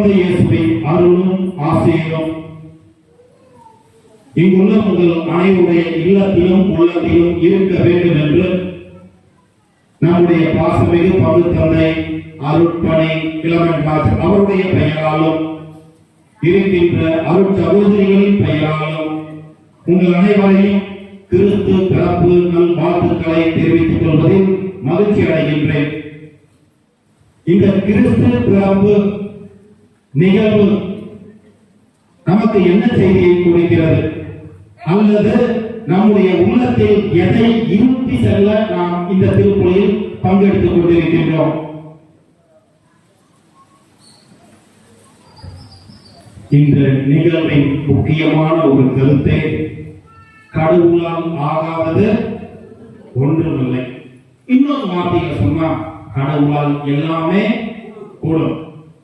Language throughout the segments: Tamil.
குழந்தை இயேசுவின் அருளும் இங்குள்ள உங்கள் அனைவருடைய இல்லத்திலும் உள்ளத்திலும் இருக்க வேண்டும் என்று நம்முடைய பாசமிகு அருட்பணி அவருடைய பெயராலும் இருக்கின்ற அருட் சகோதரிகளின் பெயராலும் உங்கள் அனைவரையும் கிறிஸ்து பிறப்பு நல் வாழ்த்துக்களை தெரிவித்துக் கொள்வதில் மகிழ்ச்சி அடைகின்றேன் இந்த கிறிஸ்து பிறப்பு நிகழ்வு நமக்கு என்ன செய்தியை கொடுக்கிறது? அல்லது நம்முடைய உள்ளத்தில் எதை இருத்தி செல்ல நாம் இந்த திருக்குறளில் பங்கெடுத்துக் கொண்டிருக்கின்றோம்? இந்த நிகழ்வின் முக்கியமான ஒரு கருத்தை கடவுளால் ஆகாதது ஒன்றுமில்லை. இன்னொரு வார்த்தையில சொன்னா கடவுளால் எல்லாமே கூடும்.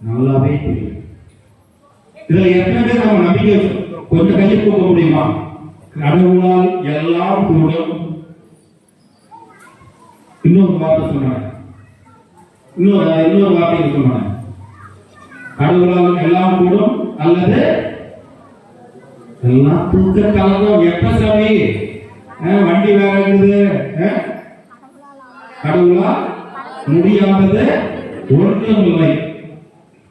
நல்லாவே தெரியும் இதுல எத்தனை பேர் நம்ம நம்பிக்கை கொஞ்சம் கையை கொடுக்க முடியுமா? கடவுளால் எல்லாம் கூடும் இன்னொரு வார்த்தை சொன்னாங்க. இன்னொரு இன்னொரு வார்த்தையை சொன்னாங்க. கடவுளால் எல்லாம் கூடும் அல்லது எல்லாம் தூக்க கலந்தோம் எப்ப சாமி? வண்டி வேற இருக்குது. கடவுளா கடவுளால் முடியாதது ஒன்றும் இல்லை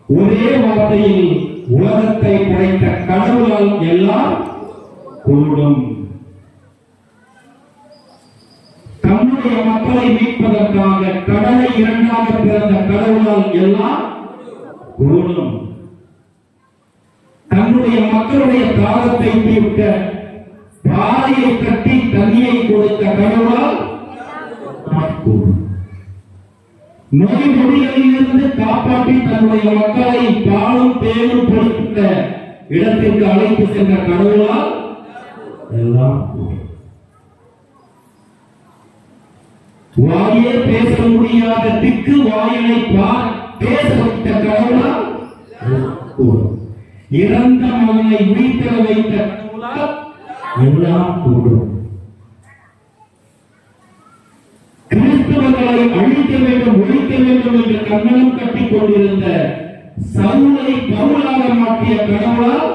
ஒரே வார்த்தையில் உலகத்தை படைத்த கடவுளால் எல்லாம் கூடும். தன்னுடைய மக்களை மீட்பதற்காக கடலை இரண்டாக பிறந்த கடவுளால் எல்லாம் கூடும். தன்னுடைய மக்களுடைய தாகத்தை தீர்க்க பாறையை கட்டி தண்ணியை கொடுத்த கடவுளால் கூடும். நோய் நொடிகளிலிருந்து காப்பாற்றி தன்னுடைய மக்களை பாலும் தேனும் பொறுத்த இடத்திற்கு அழைத்து சென்ற கடவுளால் எல்லாம் வாயே பேச முடியாத திக்கு வாயிலை பார் பேச வைத்த கடவுளால் இறந்த மகனை உயிர்த்தெழ வைத்த கடவுளால் எல்லாம் கூடும் கிறிஸ்தவர்களை அழிக்க வேண்டும் ஒழிக்க வேண்டும் என்று கண்ணனம் கட்டிக் கொண்டிருந்த சவுளை பவுலாக மாற்றிய கடவுளால்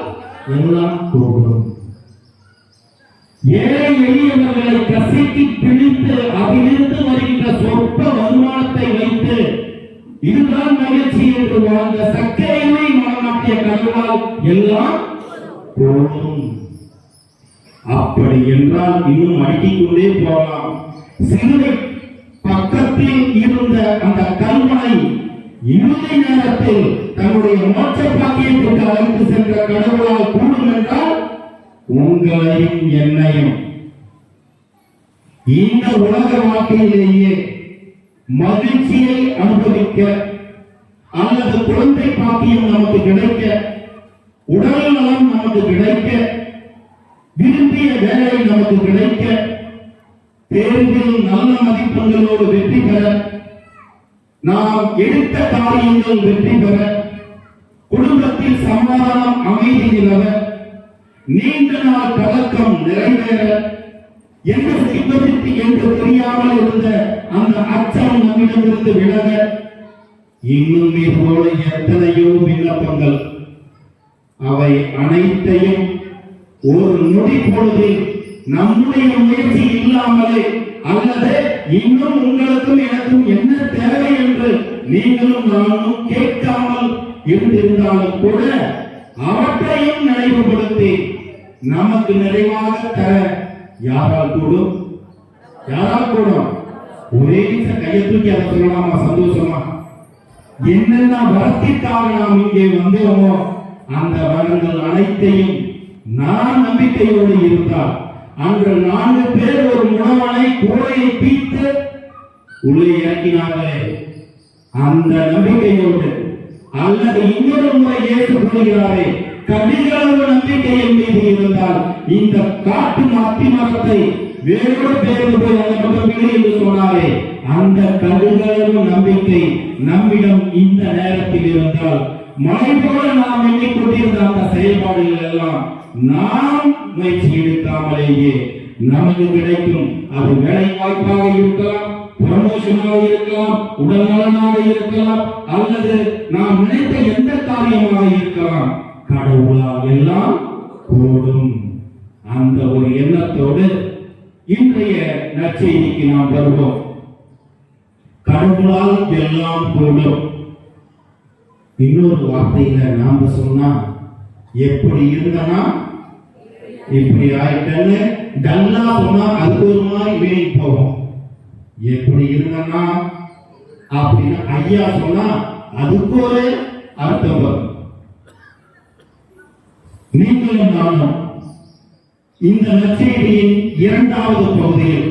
எல்லாம் போகும் ஏழை எளியவர்களை கசைக்கு பிழித்து அதிலிருந்து வருகின்ற சொற்ப வருமானத்தை வைத்து இதுதான் மகிழ்ச்சி என்று வாழ்ந்த சக்கரையினை மனமாற்றிய கடவுளால் எல்லாம் போகும் அப்படி என்றால் இன்னும் அடுக்கிக் கொண்டே போகலாம். சிறுவை பக்கத்தில் இருந்த அந்த கல்வனை இறுதி நேரத்தில் தன்னுடைய மோட்ச பாக்கியத்திற்கு அழைத்து சென்ற கடவுளால் கூடும் என்றால் உங்களையும் என்னையும். இந்த உலக வாழ்க்கையிலேயே மகிழ்ச்சியை அனுபவிக்க அல்லது குழந்தை பாக்கியம் நமக்கு கிடைக்க உடல் நலம் நமக்கு கிடைக்க விரும்பிய வேலை நமக்கு கிடைக்க தேர்வில் நல்ல மதிப்பெண்களோடு வெற்றி பெற நாம் எடுத்த காரியங்கள் வெற்றி பெற குடும்பத்தில் சமாதானம் அமைதி நிலவ நீண்ட நாள் கலக்கம் நிறைவேற என்ன செய்வதற்கு என்று தெரியாமல் இருந்த அந்த அச்சம் நம்மிடமிருந்து விலக இன்னும் இது போல எத்தனையோ விண்ணப்பங்கள் அவை அனைத்தையும் ஒரு நொடி பொழுதில் நம்முடைய முயற்சி இல்லாமலே அல்லது இன்னும் உங்களுக்கும் எனக்கும் என்ன தேவை என்று நீங்களும் நானும் கேட்காமல் இருந்திருந்தாலும் கூட அவற்றையும் நினைவுபடுத்தி நமக்கு நிறைவாக தர யாரால் கூடும்? யாரால் கூடும்? ஒரே கையை தூக்கி அதை சொல்லலாமா? சந்தோஷமா? என்னென்ன வரத்திற்காக நாம் இங்கே வந்தோமோ அந்த வரங்கள் அனைத்தையும் நான் நம்பிக்கையோடு இருந்தால் அன்று நான்கு பேர் ஒரு முனவனை கூடையை பீத்து உள்ளே இறக்கினார்களே அந்த நம்பிக்கையோடு அல்லது இன்னொரு முறை ஏற்றுக்கொள்கிறாரே கடிகளவு நம்பிக்கையின் மீது இருந்தால் இந்த காட்டு அத்தி மரத்தை வேறொரு பேருந்து போய் அந்த பக்கம் என்று சொன்னாரே. அந்த கடுகளவு நம்பிக்கை நம்மிடம் இந்த நேரத்தில் இருந்தால் மழை போல நாம் எண்ணிக்கொண்டிருந்த அந்த செயல்பாடுகள் எல்லாம் நாம் முயற்சி எடுக்காமலேயே நமக்கு கிடைக்கும் அது வேலை வாய்ப்பாக இருக்கலாம் பிரமோஷனாக இருக்கலாம் உடல்நலனாக இருக்கலாம் அல்லது நாம் நினைத்த எந்த காரியமாக இருக்கலாம் கடவுளால் எல்லாம் கூடும். அந்த ஒரு எண்ணத்தோடு இன்றைய நற்செய்திக்கு நாம் வருவோம். கடவுளால் எல்லாம் கூடும். இன்னொரு வார்த்தையில நாம சொன்னா எப்படி இருந்தனா இப்படி ஆயிட்டேன்னு டல்லா சொன்னா அது ஒரு மாதிரி வீணி போகும் எப்படி இருந்தனா? அப்படின்னு ஐயா சொன்னா அதுக்கு ஒரு அர்த்தம் வரும். நீங்களும் நானும் இந்த நச்செய்தியின் இரண்டாவது பகுதியில்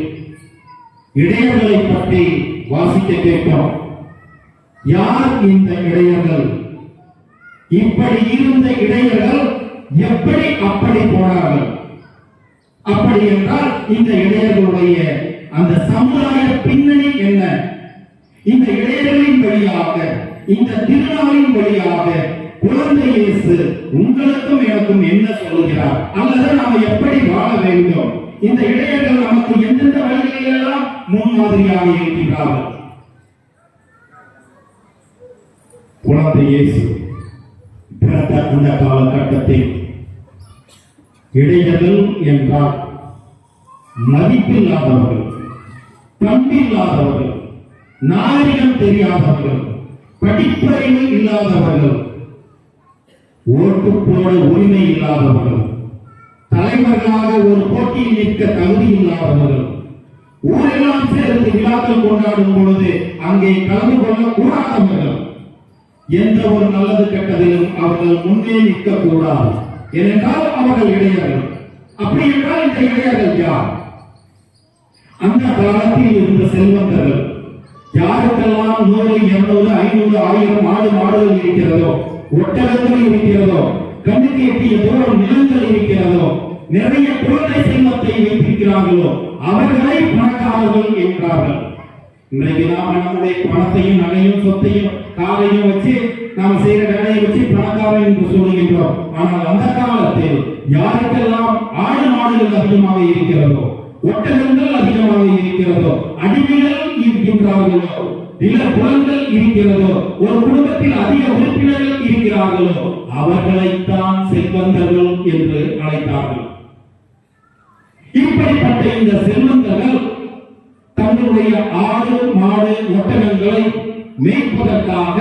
இடையர்களை பற்றி வாசிக்க கேட்டோம் யார் இந்த இடையர்கள் இப்படி இருந்த இடையர்கள் எப்படி அப்படி போனார்கள் அப்படி என்றால் இந்த இடையர்களுடைய அந்த சமுதாய பின்னணி என்ன? இந்த இடையர்களின் வழியாக இந்த திருநாளின் வழியாக குழந்தை இயேசு உங்களுக்கும் எனக்கும் என்ன சொல்லுகிறார்? அல்லது நாம் எப்படி வாழ வேண்டும்? இந்த இடையர்கள் நமக்கு எந்தெந்த வழிகளெல்லாம் முன்மாதிரியாக இருக்கிறார்கள் குழந்தை இயேசு பிறந்த அந்த காலகட்டத்தில் இடையர்கள் என்றால் மதிப்பில்லாதவர்கள் பண்பில்லாதவர்கள் நாகரிகம் தெரியாதவர்கள் படிப்பறிவு இல்லாதவர்கள் ஓட்டு போட உரிமை இல்லாதவர்கள் தலைவர்களாக ஒரு போட்டியில் நிற்க தகுதி இல்லாதவர்கள் ஊரெல்லாம் சேர்ந்து விழாக்கள் கொண்டாடும் பொழுது அங்கே கலந்து கொள்ள கூடாதவர்கள் எந்த ஒரு நல்லது கெட்டதிலும் அவர்கள் முன்னே நிற்க கூடாது ஏனென்றால் அவர்கள் இடையர்கள் அப்படி என்றால் இந்த இடையர்கள் யார்? அந்த காலத்தில் இருந்த செல்வந்தர்கள். யாருக்கெல்லாம் நூறு இருநூறு ஐநூறு ஆயிரம் ஆடு மாடுகள் இருக்கிறதோ ஒட்டகங்கள் இருக்கிறதோ கண்ணுக்கு எட்டிய தூரம் நிலங்கள் இருக்கிறதோ நிறைய குழந்தை செல்வத்தை வைத்திருக்கிறார்களோ அவர்களை பணக்காரர்கள் என்றார்கள். இன்றைக்கு நாம நம்முடைய பணத்தையும் நகையும் சொத்தையும் காலையும் வச்சு நாம் செய்யற வேலையை வச்சு பணக்காரன் என்று சொல்லுகின்றோம். ஆனால் அந்த காலத்தில் யாருக்கெல்லாம் ஆடு மாடுகள் அதிகமாக இருக்கிறதோ ஒட்டகங்கள் அதிகமாக இருக்கிறதோ அடிமைகள் இருக்கின்றார்களோ நில புலங்கள் இருக்கிறதோ ஒரு குடும்பத்தில் அதிக உறுப்பினர்கள் இருக்கிறார்களோ அவர்களைத்தான் செல்வந்தர்கள் என்று அழைத்தார்கள். இப்படிப்பட்ட இந்த செல்வந்தர்கள் தன்னுடைய ஆடு மாடு ஒட்டகங்களை மேய்ப்பதற்காக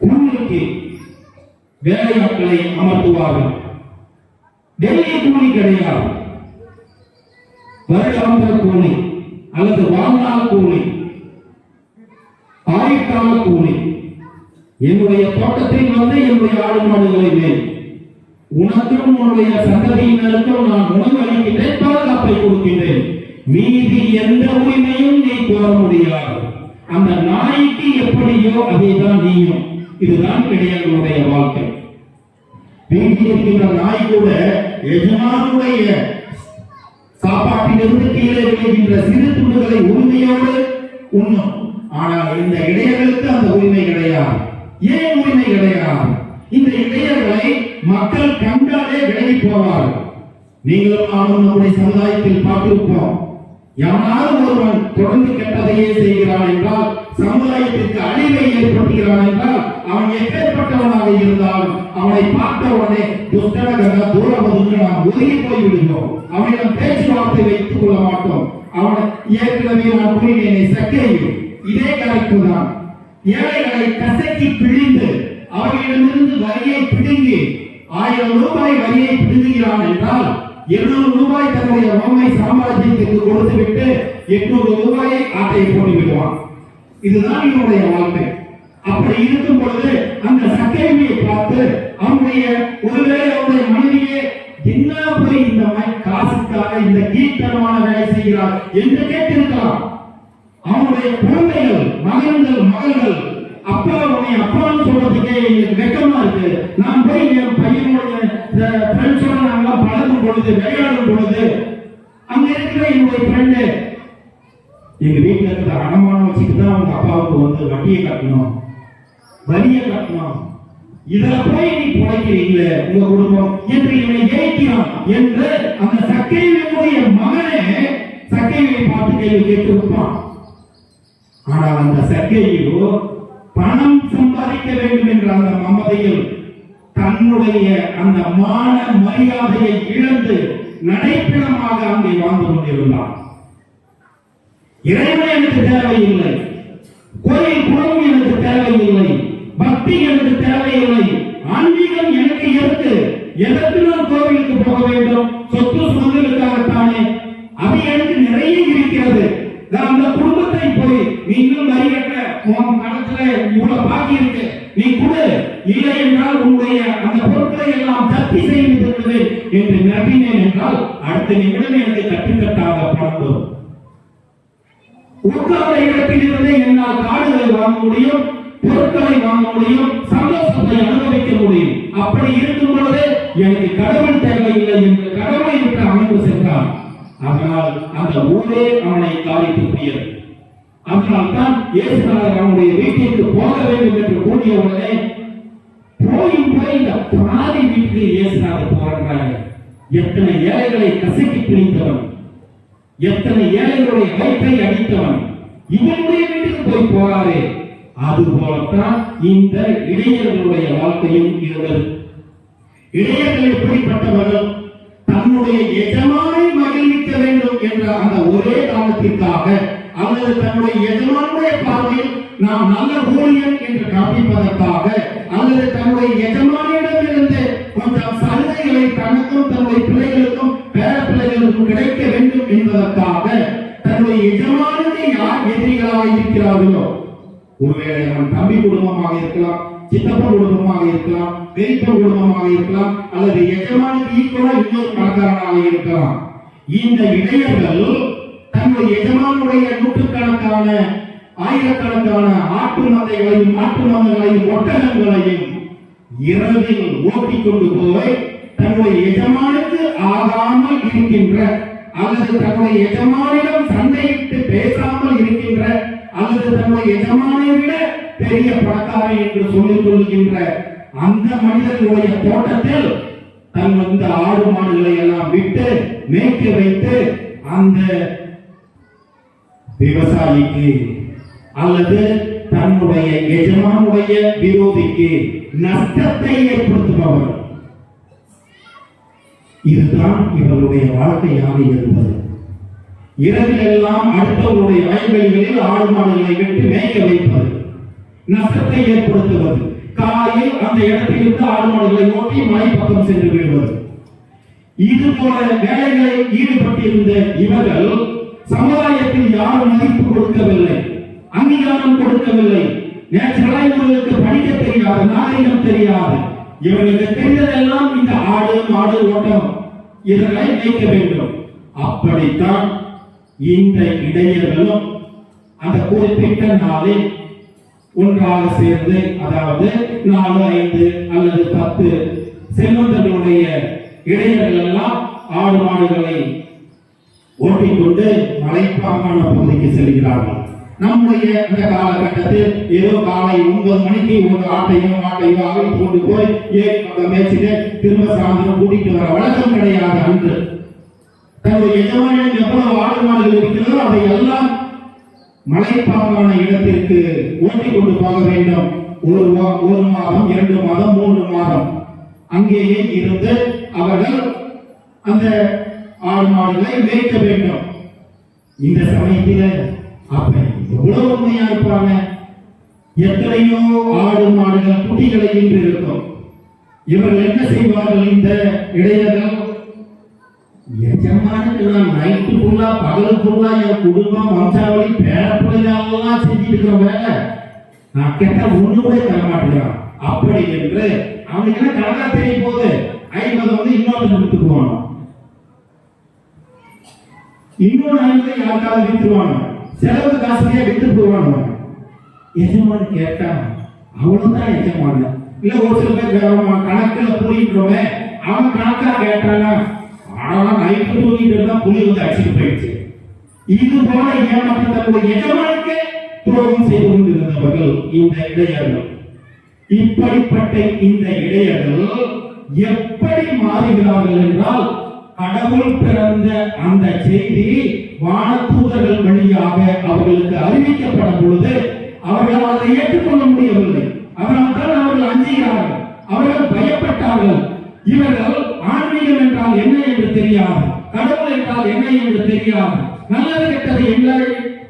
கூலிக்கு வேலையாட்களை அமர்த்துவார்கள். டெல்லி கூலி கிடையாது. வருடாந்திர கூலி அல்லது வாழ்நாள் கூலி ஆயுட்கால கூலி. என்னுடைய தோட்டத்தில் வந்து என்னுடைய ஆடு மாடுகளை மேல் உனக்கும் உன்னுடைய சந்ததியினருக்கும் நான் உணவு அளிக்கின்றேன் பாதுகாப்பை கொடுக்கின்றேன். மீதி எந்த உரிமையும் நீ கோர முடியாது. அந்த நாய்க்கு எப்படியோ அதைதான் நீயும். இதுதான் இடையர்களுடைய வாழ்க்கை. வீட்டில் இருக்கின்ற நாய் கூட எஜமானுடைய சாப்பாட்டிலிருந்து கீழே விழுகின்ற சிறு துண்டுகளை உரிமையோடு உண்ணும். ஆனால் இந்த இடையர்களுக்கு அந்த உரிமை கிடையாது. ஏன் உரிமை கிடையாது? இந்த இடையர்களை மக்கள் கண்டாலே விலகி போவார்கள். நீங்களும் நானும் நம்முடைய சமுதாயத்தில் பார்த்திருப்போம். யாராவது ஒருவன் தொடர்ந்து கெட்டதையே செய்கிறான் என்றால் சமுதாயத்திற்கு அழிவை ஏற்படுத்துகிறான் என்றால் அவன் எப்பேற்பட்டவனாக இருந்தாலும் அவனை பார்த்த உடனே துஷ்டனகர தூரம் ஒதுங்க நாம் ஒதுங்கி போய் விடுகிறோம் அவனிடம் பேச்சுவார்த்தை வைத்துக் கொள்ள மாட்டோம். அவனை ஏற்கனவே நான் கூறினேனே சக்கையும் இதே கருத்து தான். ஏழைகளை கசக்கி பிழிந்து அவர்களிடமிருந்து வரியை பிடுங்கி ஆயிரம் ரூபாய் வரியை பிடுங்குகிறான் என்றால் இருநூறு ரூபாய் தன்னுடைய ரோமை சாம்ராஜ்யத்திற்கு கொடுத்துவிட்டு எட்நூறு ரூபாயை ஆட்டையை போட்டு விடுவான் இதுதான் என்னுடைய வாழ்க்கை. அப்படி இருக்கும் பொழுது அந்த சக்கையை பார்த்து அவனுடைய ஒருவேளை அவனுடைய மனைவியே என்ன போய் இந்த மாதிரி காசுக்காக இந்த கீழ்த்தனமான வேலை செய்கிறார் என்று கேட்டிருக்கலாம். அவனுடைய குழந்தைகள் மகன்கள் மகள்கள் அப்பா உன்னை அப்பான்னு சொல்றதுக்கே எங்களுக்கு வெக்கமா இருக்கு. நான் போய் என் பையனுடைய ஃப்ரெண்ட்ஸோட நாங்க பழகும் பொழுது விளையாடும் பொழுது அங்க இருக்கிற என்னுடைய ஃப்ரெண்டு எங்க வீட்டுல இருக்கிற அடமானம் வச்சுட்டு தான் அவங்க அப்பாவுக்கு வந்து வட்டியை கட்டணும் வரியை கட்டணும். இதுல போய் நீ புழைக்கிறீங்களே உங்க குடும்பம் என்று இவனை ஏய்க்கிறான் என்று அந்த சக்கையினுடைய மகனே சக்கையை பார்த்து கேள்வி கேட்டிருப்பான் ஆனால் அந்த சக்கையோ பணம் சம்பாதிக்க வேண்டும் என்ற அந்த மமதையில் தன்னுடைய அந்த மான மரியாதையை இழந்து நடைப்பிடமாக அங்கே வாழ்ந்து கொண்டிருந்தான். இறைவன் எனக்கு தேவையில்லை. கோயில் குளம் எனக்கு தேவையில்லை. பக்தி எனக்கு தேவையில்லை. ஆன்மீகம் எனக்கு இருக்கு. எதற்கு நான் கோவிலுக்கு போக வேண்டும்? சொத்து சுமந்தலுக்காகத்தானே அது எனக்கு நிறைய இருக்கிறது. நான் அந்த குடும்பத்தை போய் நீ இன்னும் வரி கட்ட உன் கணக்குல இவ்வளவு பாக்கி இருக்கு. நீ கொடு. இல்லை என்றால் உன்னுடைய அந்த பொருட்களை எல்லாம் தப்பி செய்து விடுவேன் என்று மிரட்டினேன் என்றால் அடுத்த நிமிடம் எனக்கு கட்டுக்கட்டாக பணம் வரும் உட்கார்ந்த இடத்திலிருந்தே என்னால் காடுகளை வாங்க முடியும் பொருட்களை வாங்க முடியும் சந்தோஷத்தை அனுபவிக்க முடியும். அப்படி இருக்கும் பொழுது எனக்கு கடவுள் தேவையில்லை என்று கடவுளை விட்டு அமைந்து சென்றான் அதனால் அந்த ஊரே அவனை காலை தூக்கியது. அதனால் தான் இயேசுநாதர் அவனுடைய வீட்டிற்கு போக வேண்டும் என்று கூறிய உடனே போய் போய் இந்த பாதி வீட்டுக்கு இயேசுநாதர் போறாங்க எத்தனை ஏழைகளை கசக்கி பிடித்தவன் எத்தனை ஏழைகளுடைய வயிற்றை அடித்தவன். இவனுடைய வீட்டுக்கு போய் போறாரே. அது போலத்தான் இந்த இடையர்களுடைய வாழ்க்கையும் இருந்தது. இடையர்கள் எப்படிப்பட்டவர்கள்? தன்னுடைய எஜமான மகிழ்விக்க வேண்டும் என்ற அந்த ஒரே காரணத்திற்காக அல்லது தன்னுடைய எஜமானுடைய பார்வையில் நாம் நல்ல ஊழியன் என்று காண்பிப்பதற்காக அல்லது தன்னுடைய எஜமானிடமிருந்து கொஞ்சம் சலுகைகளை தனக்கும் தன்னுடைய பிள்ளைகளுக்கும் பேர பிள்ளைகளுக்கும் கிடைக்க வேண்டும் என்பதற்காக தன்னுடைய எஜமானுடைய யார் எதிரிகளாக இருக்கிறார்களோ ஒருவேளை அவன் தம்பி குடும்பமாக இருக்கலாம் சித்தப்பா குடும்பமாக இருக்கலாம் பெரியப்பன் குடும்பமாக இருக்கலாம் அல்லது எஜமானுக்கு ஈக்குவலா இன்னொரு பணக்காரனாக இருக்கலாம். இந்த இடையர்கள் தங்கள் எஜமானுடைய நூற்றுக்கணக்கான ஆயிரக்கணக்கான ஆட்டு மந்தைகளையும் மாட்டு மந்தைகளையும் ஒட்டகங்களையும் இரவில் ஓட்டிக் கொண்டு போய் தன்னுடைய எஜமானுக்கு ஆகாமல் இருக்கின்ற அல்லது தன்னுடைய எஜமானிடம் சண்டையிட்டு பேசாமல் இருக்கின்ற அல்லது தன்னுடைய எஜமானை விட பெரிய பணக்காரன் என்று சொல்லிக் கொள்கின்ற அந்த மனிதர்களுடைய தோட்டத்தில் தன் வந்த ஆடு மாடுகளை எல்லாம் விட்டு மேய்க்க வைத்து அந்த விவசாயிக்கு அல்லது தன்னுடைய எஜமானுடைய விரோதிக்கு நஷ்டத்தை ஏற்படுத்துபவர். இதுதான் இவருடைய வாழ்க்கையாக இருந்தது. இரவிலெல்லாம் அடுத்தவருடைய வயல்வெளிகளில் ஆடு மாடுகளை விட்டு மேய்க்க வைப்பது நஷ்டத்தை ஏற்படுத்துவது. காலையில் அந்த இடத்திலிருந்து ஆடு மாடுகளை ஓட்டி மலை பக்கம் சென்று விடுவது இது போல வேலைகளில் ஈடுபட்டிருந்த இவர்கள் சமுதாயத்தில் யாரும் மதிப்பு கொடுக்கவில்லை அங்கீகாரம் கொடுக்கவில்லை. நேச்சுரலா இவர்களுக்கு படிக்க தெரியாது நாகரிகம் தெரியாது. இவர்களுக்கு தெரிந்ததெல்லாம் இந்த ஆடு மாடு ஓட்டம் இதனை வைக்க வேண்டும். அப்படித்தான் இந்த இடையர்களும் அந்த குறிப்பிட்ட நாளில் ஒன்றாக சேர்ந்து அதாவது நாலு ஐந்து அல்லது பத்து செல்வந்தர்களுடைய இடையர்கள் எல்லாம் ஆடு மாடுகளை ஓட்டிக்கொண்டு மலைப்பாங்கான பகுதிக்கு செல்கிறார்கள். நம்முடைய இந்த காலகட்டத்தில் ஏதோ காலை ஒன்பது மணிக்கு ஒரு ஆட்டையும் மாட்டையோ அழைத்து கொண்டு போய் ஏன் மேய்ச்சிட்டு திரும்ப சாயந்தரம் கூட்டிட்டு வர வழக்கம் கிடையாது அன்று. தன்னுடைய எஜமானிடம் எவ்வளவு ஆடு மாடுகள் இருக்கிறதோ அதை எல்லாம் மலைப்பாங்கான இடத்திற்கு ஓட்டி கொண்டு போக வேண்டும். ஒரு வா- ஒரு மாதம் இரண்டு மாதம் மூன்று மாதம். அங்கேயே இருந்து அவர்கள் அந்த ஆடு மாடுகளை மேய்க்க வேண்டும். இந்த சமயத்தில் அப்ப எவ்வளவு உண்மையா இருப்பாங்க? எத்தனையோ ஆடு மாடுகள் குட்டிகளை இன்று இருக்கும் இவர்கள் என்ன செய்வார்கள்? இந்த இடையர்கள் எஜமானுக்கு நான் நைட்டு ஃபுல்லா பகல் ஃபுல்லா என் குடும்பம் வம்சாவளி பேரப்பிள்ளைகளெல்லாம் செஞ்சுட்டு இருக்கிற வேலை நான் கேட்டா ஒண்ணு கூட தர அப்படி என்று அவனுக்கு என்ன கணக்கா தெரிய போகுது ஐம்பது வந்து இன்னொரு கொடுத்துக்குவான் இன்னொரு ஐம்பது யாருக்காவது வித்துருவான் செலவு காசுலயே வித்து போவாங்க எஜமானு கேட்டா அவ்வளவுதான் எஜமான இல்ல ஒரு சில பேர் வேறமா கணக்குல புரியின்றோமே அவன் கணக்கா கேட்டானா ஆனா நைட்டு தூங்கிட்டு இருந்தா புலி வந்து அடிச்சுட்டு போயிடுச்சு. இது போல ஏமாற்ற தன்னுடைய எஜமானுக்கு துரோகம் செய்து கொண்டிருந்தவர்கள் இந்த இடையர்கள். இப்படிப்பட்ட இந்த இடையர்கள் எப்படி மாறுகிறார்கள் என்றால் கடவுள் பிறந்த அந்த செய்தி வானதூதர்கள் வழியாக அவர்களுக்கு அறிவிக்கப்படும் பொழுது அவர்கள் அதை ஏற்றுக்கொள்ள முடியவில்லை. அதனால்தான் அவர்கள் அஞ்சுகிறார்கள். அவர்கள் பயப்பட்டார்கள். இவர்கள் தெரியாது. கடவுள் என்றால் என்ன என்று தெரியாது. நல்லது கெட்டது என்ன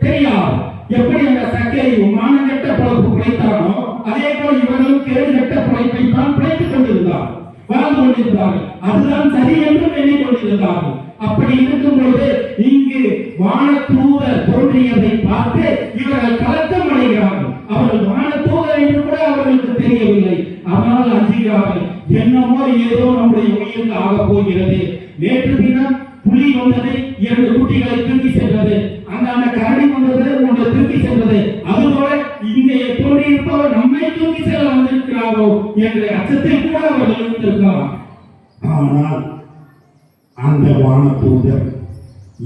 தெரியாது. எப்படி அந்த சக்கரை மானங்கெட்ட பொழப்பு பிழைத்தானோ அதே போல் இவர்களும் கேடு கெட்ட பிழைப்பை தான் பிழைத்துக் கொண்டிருந்தார். வாழ்ந்து கொண்டிருந்தார்கள். அதுதான் சரி என்று எண்ணிக் கொண்டிருந்தார்கள். அப்படி இருக்கும் பொழுது இங்கு வானத்தூதர் தோன்றியதை பார்த்து இவர்கள் கலக்கம் அடைகிறார்கள். அவர்கள் வானத்தூதர் என்று கூட அவர்களுக்கு தெரியவில்லை. ஆனால் அஞ்சுகிறார்கள். என்னமோ ஏதோ நம்முடைய உயிருக்கு ஆகப் போகிறது. நேற்று தினம் புலி வந்தது இரண்டு குட்டிகளை தூக்கி சென்றது. அந்த அந்த கரடி வந்தது ஒன்று தூக்கி சென்றது. அதுபோல இங்கே தோன்றி இருப்பவர் நம்மை தூக்கி செல்ல வந்திருக்கிறாரோ என்ற அச்சத்தில் கூட அவர்கள் இருந்திருக்கலாம். ஆனால் அந்த வானதூதர்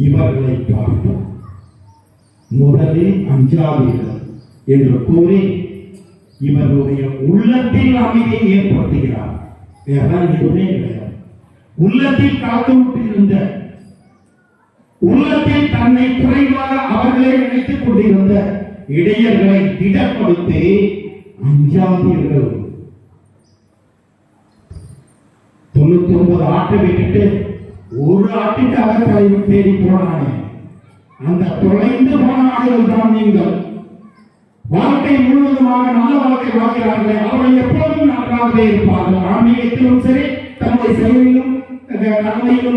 இவர்களை பார்த்து முதலில் அஞ்சாதீர்கள் என்று கூறி இவர்களுடைய உள்ளத்தில் அமைதியை ஏற்படுத்துகிறார். வேற எதுவுமே கிடையாது உள்ளத்தில் காத்துவிட்டிருந்த உள்ளத்தில் தன்னை குறைவாக அவர்களே நினைத்துக் கொண்டிருந்த இடையர்களை திடப்படுத்தி அஞ்சாதீர்கள். தொண்ணூத்தி ஒன்பது ஆட்டை விட்டுட்டு ஒரு ஆட்டுக்காக தலைவர் தேடி போனானே. அந்த தொலைந்து போன ஆடுகள் தான் நீங்கள். வாழ்க்கை முழுவதுமாக நல்ல வாழ்க்கை வாழ்கிறார்களே. அவர்கள் எப்போதும் நன்றாகவே இருப்பார்கள். ஆன்மீகத்திலும் சரி தன்னுடைய செயலிலும் அஹ்,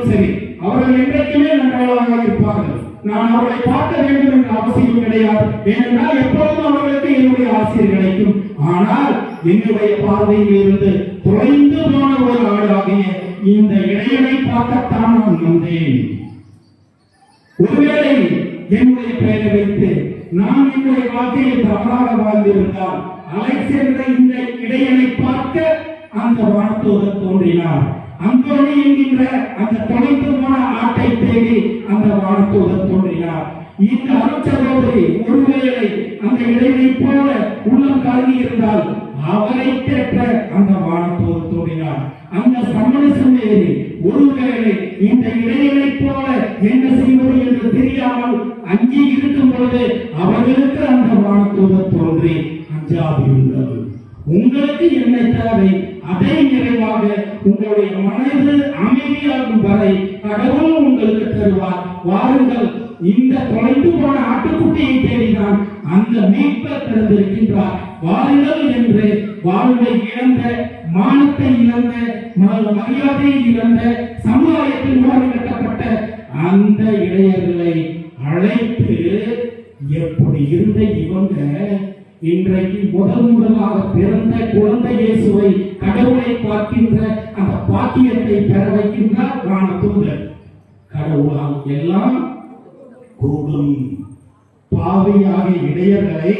சரி. அவர்கள் இன்றைக்குமே நன்றாக இருப்பார்கள். நான் அவர்களை பார்க்க வேண்டும் என்ற அவசியம் கிடையாது. ஏனென்றால் எப்பொழுதும் அவர்களுக்கு என்னுடைய ஆசிரியர் கிடைக்கும். ஆனால் என்னுடைய பார்வையில் இருந்து தொலைந்து போன ஒரு ஆளாகிய இந்த இடையனை பார்க்கத்தான் நான் வந்தேன். ஒருவேளை என்னுடைய பெயரை வைத்து நான் என்னுடைய வாழ்க்கையில் தவறாக வாழ்ந்திருந்தால் அலெக்ஸ் இந்த இடையனை பார்க்க அந்த வானத்தோடு தோன்றினார். அந்தோணி என்கின்ற அந்த தொலைத்து போன ஆட்டை தேடி அந்த வானத்தோடு தோன்றினார். இந்த அருட்சகோதரி ஒருவேளை அந்த இடைவெளி போல உள்ளம் கலங்கி இருந்தால் அவரை கேட்ட அந்த வானத்தோடு தோன்றினார். அந்த சமரசமேறி ஒருவேளை இந்த இடையனை போல என்ன செய்வது என்று தெரியாமல் அங்கே இருக்கும் பொழுது அவர்களுக்கு அந்த வானத்தோடு தோன்றி அஞ்சாதிருங்கள் உங்களுக்கு என்ன தேவை? அதே நிறைவாக உங்களுடைய மனது அமைதியாகும் வரை கடவுள் உங்களுக்கு தருவார். வாருங்கள் இந்த தொலைந்து போன ஆட்டுக்குட்டியை தேடிதான் அந்த மீட்பர் திறந்திருக்கின்றார் வாருங்கள் என்று வாழ்வை இழந்த மானத்தை இழந்த மரியாதையை இழந்த சமுதாயத்தில் மூலம் கட்டப்பட்ட அந்த இளையர்களை அழைத்து எப்படி இருந்த இவங்க இன்றைக்கு முதல் முதலாக பிறந்த குழந்தை இயேசுவை கடவுளை பார்க்கின்ற அந்த பாக்கியத்தை பெற வைக்கின்றார் வானதூதர். கடவுளால் எல்லாம் கூடும். பாவியாக இடையர்களை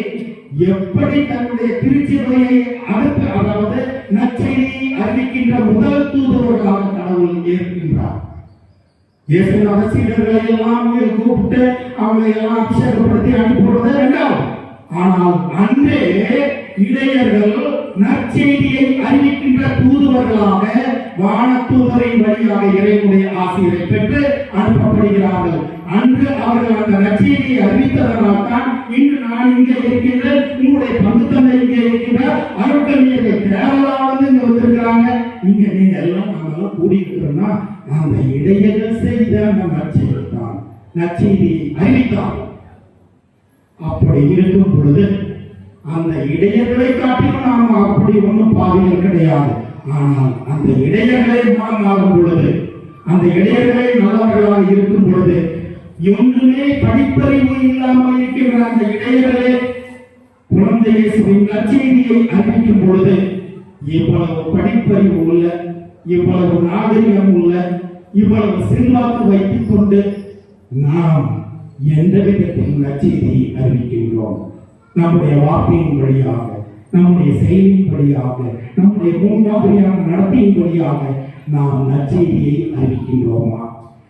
எப்படி தன்னுடைய திருச்சிவையை அடுத்து அதாவது நற்செய்தியை அறிவிக்கின்ற முதல் தூதர்களாக கடவுள் ஏற்கின்றார். இயேசுவின் சீடர்களை எல்லாம் கூப்பிட்டு அவங்களை எல்லாம் அபிஷேகப்படுத்தி அனுப்புவது இரண்டாவது. ஆனால் அன்றே இடையர்கள் நற்செய்தியை அறிவிக்கின்ற தூதுவர்களாக வானத்தூதரின் வழியாக இறைவனுடைய ஆசிரியரை பெற்று அனுப்பப்படுகிறார்கள். அன்று அவர்கள் அந்த நற்செய்தியை அறிவித்ததனால் தான் இன்று நான் இங்கே இருக்கின்றேன். உங்களுடைய பங்கு தந்தை இங்கே இருக்கின்ற அருட்கல்வியர்கள் கேரளாவிலிருந்து இங்க வந்திருக்கிறாங்க. இங்க நீங்க எல்லாம் நாங்கெல்லாம் கூடியிருக்கிறோம்னா அந்த இடையர்கள் செய்த அந்த நற்செய்தி தான். நற்செய்தியை அறிவித்தார்கள் அப்படி இருக்கும் பொழுது அந்த இடையர்களை காட்டிலும் நாம் அப்படி ஒன்றும் பாவிகள் கிடையாது. ஆனால் அந்த இடையர்களை நாம் ஆகும் பொழுது அந்த இடையர்களை நல்லவர்களாக இருக்கும் பொழுது ஒன்றுமே படிப்பறிவு இல்லாமல் இருக்கின்ற அந்த இடையர்களே குழந்தை இயேசுவின் நற்செய்தியை அறிவிக்கும் பொழுது இவ்வளவு படிப்பறிவு உள்ள இவ்வளவு நாகரிகம் உள்ள இவ்வளவு செல்வாக்கு வைத்துக் கொண்டு நாம் எந்த விதத்தில் நற்செய்தியை அறிவிக்கின்றோம். நம்முடைய வார்த்தையின் வழியாக நம்முடைய செயலின் வழியாக நம்முடைய முன்மாதிரியான நடத்தையின் வழியாக நாம் நச்செய்தியை அறிவிக்கின்றோமா?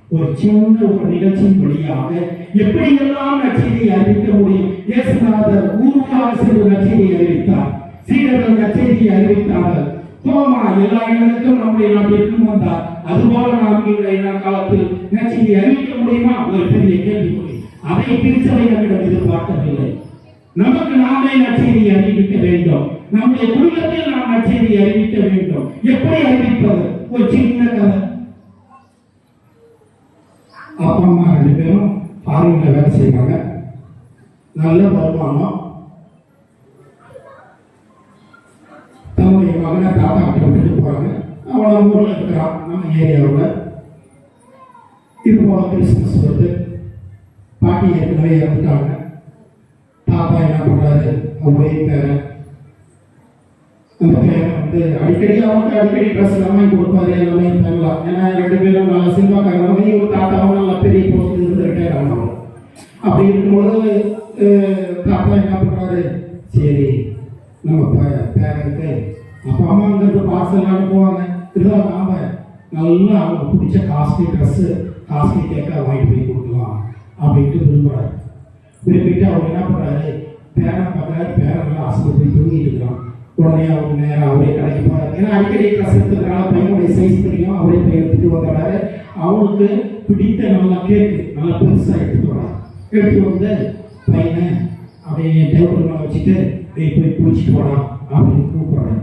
ஒரு சின்ன ஒரு நிகழ்ச்சியின் வழியாக எப்படியெல்லாம் நச்செய்தியை அறிவிக்க முடியும்? இயேசுநாதர் ஊருக்காக சென்று நற்செய்தியை அறிவித்தார். சீடர்கள் நச்செய்தியை அறிவித்தார்கள். தோமா எல்லா இடங்களுக்கும் நம்முடைய நாட்டிற்கும் வந்தார். அதுபோல நாம் இந்த காலத்தில் நச்செய்தி அறிவிக்க முடியுமா? ஒரு பெரிய கேள்விக்குறி. அதை திருச்சபை நம்மிடம் எதிர்பார்க்கவில்லை. நமக்கு நாமே நற்செய்தி அறிவிக்க வேண்டும். நம்முடைய குடும்பத்தில் நாம் நற்செய்தி அறிவிக்க வேண்டும். எப்படி அறிவிப்பது? ஒரு சின்ன கதை. அப்பா அம்மா ரெண்டு பேரும் ஃபாரின்ல வேலை செய்வாங்க. நல்ல வருமானம். தன்னுடைய மகனை தாத்தா கிட்ட விட்டுட்டு போறாங்க. அவன் ஊரில் இருக்கிறான் நம்ம ஏரியாவில் இது கிறிஸ்மஸ் வருது. பாட்டி ஏற்கனவே இறந்துட்டாங்க. தாத்தா என்ன பண்ணுறாரு ஒரே பேரன் அந்த பேரை வந்து அடிக்கடி அவனுக்கு அடிக்கடி ட்ரெஸ் எல்லாமே கொடுப்பாரு எல்லாமே தரலாம் ஏன்னா ரெண்டு பேரும் நல்ல சினிமாக்காரங்க ஒரு தாத்தாவும் நல்லா பெரிய போஸ்ட் இருந்து ரிட்டையர் ஆனவங்க. அப்படி இருக்கும்போது அஹ், தாத்தா என்ன பண்ணுறாரு சரி நம்ம பே- பேரனுக்கு அப்பா அம்மா அங்கிருந்து பார்சல் அனுப்புவாங்க. இதுதான் நாம நல்லா அவங்க பிடிச்ச காஸ்ட்லி ட்ரெஸ்ஸு காஸ்ட்லி கேக்காக வாங்கிட்டு போய் கொடுக்கலாம் அப்படின்ட்டு விரும்புகிறாரு விரும்பிட்டு அவர் என்ன பண்ணுறாரு பேரன் பார்க்குறாரு பேரன்லாம் ஆசைப்பட்டு போய் தூங்கிட்டு இருக்கிறான். உடனே அவங்க நேரம் அவரே கடைக்கு போறாரு. ஏன்னா அடிக்கடி ட்ரெஸ் எடுத்துக்கிறனால பையனுடைய சைஸ் தெரியும் அவரே போய் எடுத்துகிட்டு வந்துடுறாரு. அவனுக்கு பிடித்த நல்லா கேக்கு நல்லா பெருசாக எடுத்துகிட்டு வரான் எடுத்துகிட்டு வந்து பையனை அப்படியே டேபிள் வச்சுட்டு டேய் போய் குளிச்சுட்டு போடான் அப்படின்னு கூப்பிடுறாரு.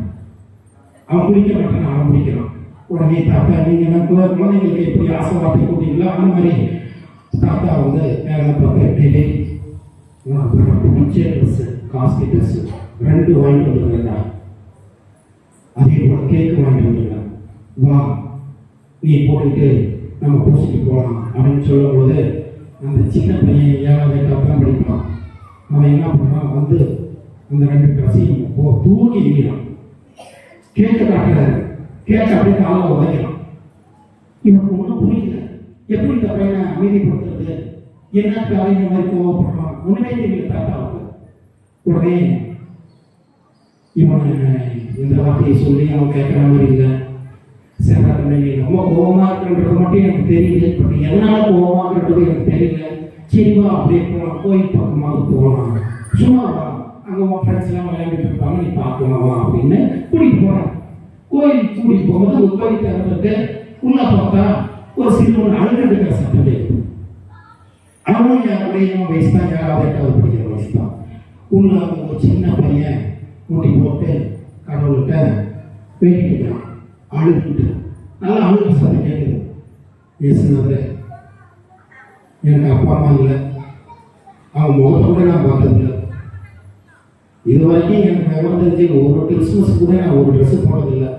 அவன் குடிக்க மாட்டான் அவன் குடிக்கிறான் உடனே தாத்தா நீங்க என்ன குழந்தைங்களுக்கு எப்படி ஆசை வார்த்தை கூட்டிங்களோ அந்த மாதிரி. தாத்தா வந்து நேரம் பார்த்து பிடிச்ச ட்ரெஸ் காஸ்ட்லி ட்ரெஸ் ரெண்டு வாங்கிட்டு வந்துருக்கா அதே போல் கேக் வாங்கிட்டு வந்துருக்கா வா நீ போட்டுட்டு நம்ம பூசிட்டு போகலாம் அப்படின்னு சொல்லும்போது அந்த சின்ன பையன் ஏழாவது எட்டாவது படிப்பான். அவன் என்ன பண்ணான் வந்து அந்த ரெண்டு ட்ரெஸ்ஸையும் போ தூக்கி எறிகிறான். கேட்க காட்டுறாரு கேட்க அப்படியே காலம் உதைக்கலாம் இவனுக்கு ஒன்றும் புரியல. எப்படி இந்த பையனை அமைதிப்படுத்துறது? என்ன அவங்க மாதிரி கோவப்படுறான் ஒண்ணுமே தெரியல தாத்தாவுக்கு. உடனே இவன் இந்த வார்த்தையை சொல்லி அவன் கேட்கிற மாதிரி இல்லை. சேதாரம் நீ ரொம்ப கோபமாக இருக்குன்றது மட்டும் எனக்கு தெரியல. பட் எதனால கோபமா எனக்கு தெரியல. சரிவா அப்படியே போகலாம் கோயில் பக்கமாக போகலாம் சும்மா அங்கே உன் ஃப்ரெண்ட்ஸ் எல்லாம் விளையாண்டுட்டு இருப்பாங்க நீ பார்க்கலாம் அப்படின்னு கூட்டிகிட்டு போகிறான் கோயில் கூட்டிகிட்டு போகும்போது ஒரு கோயில் திறந்துட்டு உள்ள பார்த்தா ஒரு சிறுவன் அழுதுட்டு இருக்கிற சத்தம் கேட்கும் அவனும் யாருடைய வயசு தான் யாராவது எட்டாவது படிக்கிற வயசு தான் உள்ள ஒரு சின்ன பையன் கூட்டி போட்டு கடவுள்கிட்ட வேண்டிக்கிறான் அழுதுட்டு நல்லா அழுது சத்தம் கேட்குது. பேசுனது எனக்கு அப்பா அம்மா இல்லை. அவன் முகத்தோட நான் பார்த்ததில்லை. இது வரைக்கும் எனக்கு விவரம் ஒரு கிறிஸ்மஸ் கூட நான் ஒரு ட்ரெஸ் போனதில்லை.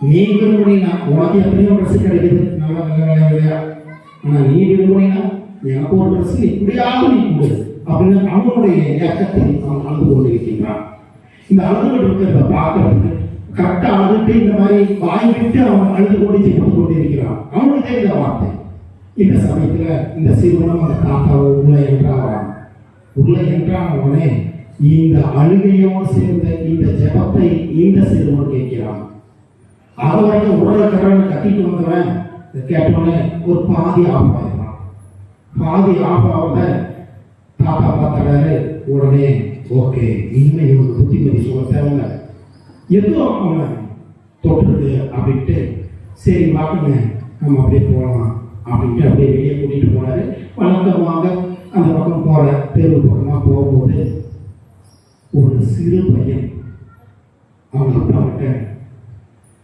நீ விரும்புனீங்கன்னா உனக்கு எத்தனையோ ட்ரெஸ் கிடைக்குது. நல்லா நல்ல விலையா ஆனால் நீ விரும்புனீங்கன்னா எனக்கு ஒரு ட்ரெஸ் இப்படியாவது நீ கொடு அப்படின்னு அவனுடைய இயக்கத்தை அவன் அழுது கொண்டிருக்கின்றான். இந்த அழுது இருக்கிறத பார்க்கறதுக்கு கரெக்டாக அழுதுட்டு இந்த மாதிரி வாய் விட்டு அவன் அழுது கொண்டு செய்து கொண்டிருக்கிறான். அவனுக்கு தெரிந்த வார்த்தை. இந்த சமயத்துல இந்த சிறுவனும் அந்த தாத்தாவை உள்ள என்றான் உள்ள என்றான் உடனே இந்த அழுகையோடு சேர்ந்த இந்த ஜெபத்தை இந்த சிறுவன் கேட்கிறான். அது வரைக்கும் உடல் கடவுள் கத்திட்டு வந்தவன் கேட்டவனே ஒரு பாதி ஆஃப் ஆயிடுறான். பாதி ஆஃப் ஆகிறத தாத்தா பார்த்தாரு உடனே ஓகே இனிமே இவனுக்கு புத்திமதி சொல்ல தேவையில்ல. எதுவும் அவனை தொட்டுருக்கு அப்படின்ட்டு சரி வாக்குங்க நம்ம அப்படியே போகலாம் அப்படின்ட்டு அப்படியே வெளியே கூட்டிட்டு போனாரு. வழக்கமாக அந்த பக்கம் போகிற தேர்வு பக்கமாக போகும்போது ஒரு சிறு பையன். அவன் அப்பா கிட்ட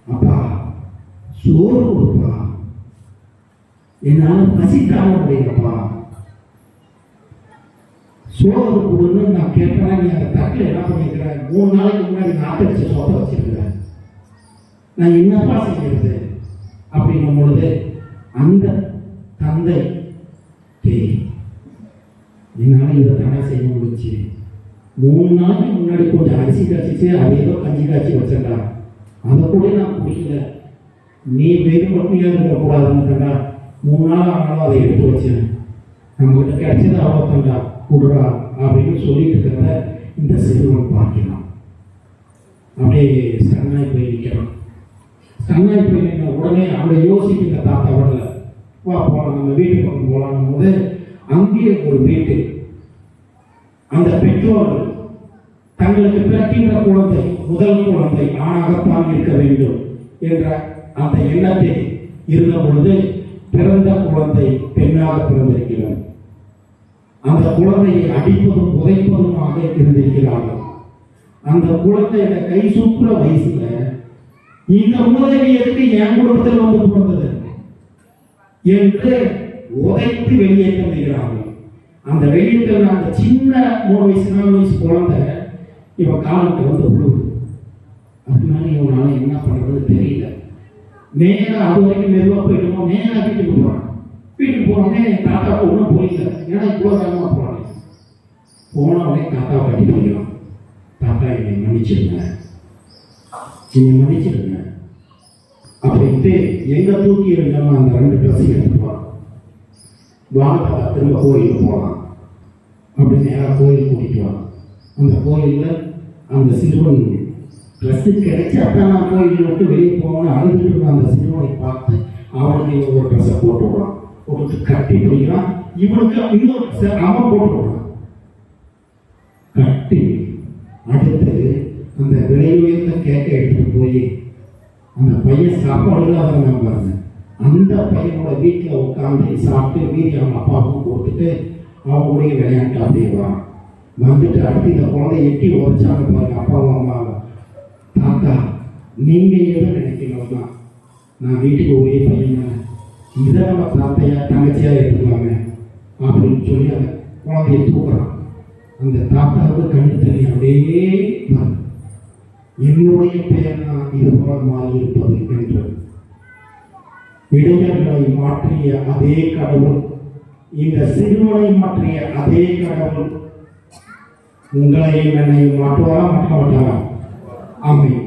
அப்பா சோறு கொடுப்பா. என்னால பசிக்காம முடியலப்பா. சோறு கொடுன்னு நான் கேட்பேன் நீ அந்த தட்டில் என்ன பண்ணிக்கிறேன் மூணு நாளைக்கு முன்னாடி நாட்டடிச்ச சோத்தை வச்சிருக்கிறேன் நான் என்னப்பா செய்யறது? அப்படின்னும் பொழுது அந்த தந்தை டேய் என்னால் இதை தடை செய்ய முடிச்சு மூணு நாளைக்கு முன்னாடி கொஞ்சம் அரிசி காய்ச்சிச்சு அது ஏதோ கஞ்சி காய்ச்சி வச்சிருந்தா அதை கூட நான் குடிக்கல நீ வெறும் பட்டினியாக இருக்கக்கூடாதுன்னு மூணு நாள் ஆனாலும் அதை எடுத்து வச்சேன் நம்மகிட்ட கிடைச்சது அவ்வளோ கொடுறா அப்படின்னு சொல்லிட்டு இருக்கிறத இந்த சிறுவன் பார்க்கலாம் அப்படியே சன்னாய் போய் நிற்கிறான் சன்னாய் போய் நிற்க உடனே அவளை யோசிக்க தாத்தா வரல வா போகலாம் நம்ம வீட்டுக்கு வந்து போகலாம் போது அங்கேயே ஒரு வீட்டு அந்த பெற்றோர்கள் தங்களுக்கு பிறக்கின்ற குழந்தை முதல் குழந்தை ஆணாகத்தான் இருக்க வேண்டும் என்ற அந்த எண்ணத்தை இருந்த பொழுது பிறந்த குழந்தை பெண்ணாக பிறந்திருக்கிறது அந்த குழந்தையை அடிப்பதும் உதைப்பதுமாக இருந்திருக்கிறார்கள். அந்த குழந்தையோட கை சுற்றுற வயசுல இந்த உதவி எதுக்கு என் குடும்பத்தில் வந்து பிறந்தது என்று உதைத்து வெளியேற்றுகிறார்கள் அந்த வெளியிட்ட அந்த சின்ன மூணு வயசு நாலு வயசு குழந்தை இவ காலுக்கு வந்து விழுது அதனால இவனால என்ன பண்ணுறதுன்னு தெரியல. நேராக அது வரைக்கும் மெதுவாக போயிடுமோ நேராக வீட்டுக்கு போகிறான் வீட்டுக்கு போனோடனே தாத்தாவுக்கு ஒன்றும் புரியல ஏன்னா இவ்வளோ வேகமாக போறாங்க போனவனே தாத்தா கட்டி போயிடும் தாத்தா என்னை மன்னிச்சிருங்க என்னை மன்னிச்சிருங்க அப்படின்ட்டு எங்கே தூக்கி இருந்தாலும் அந்த ரெண்டு ட்ரெஸ்ஸையும் எடுத்துப்பான் வாப்பா திரும்ப கோயிலுக்கு போகலாம். அப்படின்னு நேராக கோயில் கூட்டிகிட்டு வா. அந்த கோயிலில் அந்த சிறுவன் ட்ரெஸ்ஸு கிடைச்சி அதான் நான் கோயிலை விட்டு வெளியே போகணும்னு அழுதுட்டு இருந்த அந்த சிறுவனை பார்த்து அவனுக்கு ஒரு ட்ரெஸ்ஸை போட்டு விடுறான். போட்டு கட்டி பிடிக்கிறான் இவனுக்கு இன்னொரு ட்ரெஸ்ஸை அவன் போட்டு விடுறான். கட்டி அடுத்து அந்த விலை உயர்ந்த கேக்கை எடுத்துட்டு போய் அந்த பையன் சாப்பாடு இல்லாதவங்க பாருங்க. அந்த பையனோட வீட்டில் உட்காந்து சாப்பிட்டு மீதி அவங்க அப்பாவுக்கும் கொடுத்துட்டு அவங்களுடைய விளையாட்டு அப்படியே வரான் வந்துட்டு அடுத்து இந்த குழந்தை எட்டி உதச்சாங்க பாருங்க அப்பாவும் அம்மாவும் தாத்தா நீங்கள் எதை நினைக்கணும்னா நான் வீட்டுக்கு ஒரே பையன் இதை நம்ம தாத்தையா தங்கச்சியாக எடுத்துக்கலாமே அப்படின்னு சொல்லி அந்த குழந்தைய தூக்குறான். அந்த தாத்தாவுக்கு கண்ணு தண்ணி அப்படியே என்னுடைய பெயர் நான் இது போல மாறி இருப்பது என்று. விடுதலை மாற்றிய அதே கடவுள். இந்த சிறுவனை மாற்றிய அதே கடவுள். உங்களையும் என்னையும் மாற்றுவாரா மாற்ற மாட்டாரா? ஆமை